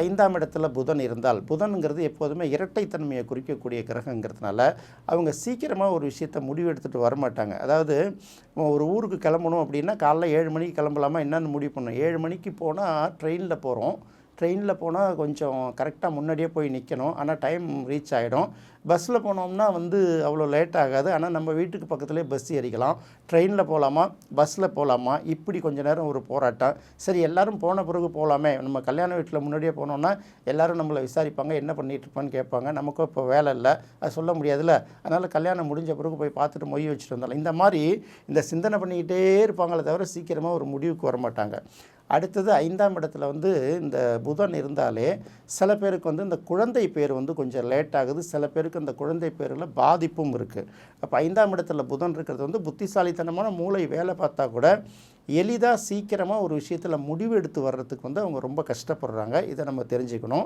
ஐந்தாம் இடத்துல புதன் இருந்தால் புதனுங்கிறது எப்போதுமே இரட்டைத்தன்மையை குறிக்கக்கூடிய கிரகங்கிறதுனால அவங்க சீக்கிரமாக ஒரு விஷயத்தை முடிவு எடுத்துகிட்டு வரமாட்டாங்க. அதாவது ஒரு ஊருக்கு கிளம்பணும் அப்படின்னா காலைல ஏழு மணிக்கு கிளம்பலாமா? என்னென்னு முடிவு பண்ணணும். ஏழு மணிக்கு போனால் ட்ரெயினில் போகிறோம் ட்ரெயினில் போனால் கொஞ்சம் கரெக்டாக முன்னாடியே போய் நிற்கணும். ஆனால் டைம் ரீச் ஆகிடும். பஸ்ஸில் போனோம்னா வந்து அவ்வளோ லேட் ஆகாது. ஆனால் நம்ம வீட்டுக்கு பக்கத்துலேயே பஸ் ஏறிக்கலாம். ட்ரெயினில் போகலாமா? பஸ்ஸில் போகலாமா? இப்படி கொஞ்சம் நேரம் ஒரு போராட்டம். சரி எல்லாரும் போன பிறகு போகலாமே. நம்ம கல்யாண வீட்டில் முன்னாடியே போனோம்னா எல்லாரும் நம்மளை விசாரிப்பாங்க. என்ன பண்ணிகிட்ருப்பான்னு கேட்பாங்க. நமக்கும் இப்போ வேலை இல்லை. அது சொல்ல முடியாதுல்ல. அதனால் கல்யாணம் முடிஞ்ச பிறகு போய் பார்த்துட்டு மொய் வச்சுட்டு வந்தாலும் இந்த மாதிரி இந்த சிந்தனை பண்ணிக்கிட்டே இருப்பாங்களே தவிர சீக்கிரமாக ஒரு முடிவுக்கு வர மாட்டாங்க. அடுத்தது ஐந்தாம் இடத்துல வந்து இந்த புதன் இருந்தாலே சில பேருக்கு வந்து இந்த குழந்தை பேர் வந்து கொஞ்சம் லேட் ஆகுது. சில பேருக்கு அந்த குழந்தை பேரில் பாதிப்பும் இருக்குது அப்போ ஐந்தாம் இடத்துல புதன் இருக்கிறது வந்து புத்திசாலித்தனமான மூளை வேலை பார்த்தா கூட எளிதாக சீக்கிரமாக ஒரு விஷயத்தில் முடிவு எடுத்து வர்றதுக்கு வந்து அவங்க ரொம்ப கஷ்டப்படுறாங்க. இதை நம்ம தெரிஞ்சுக்கணும்.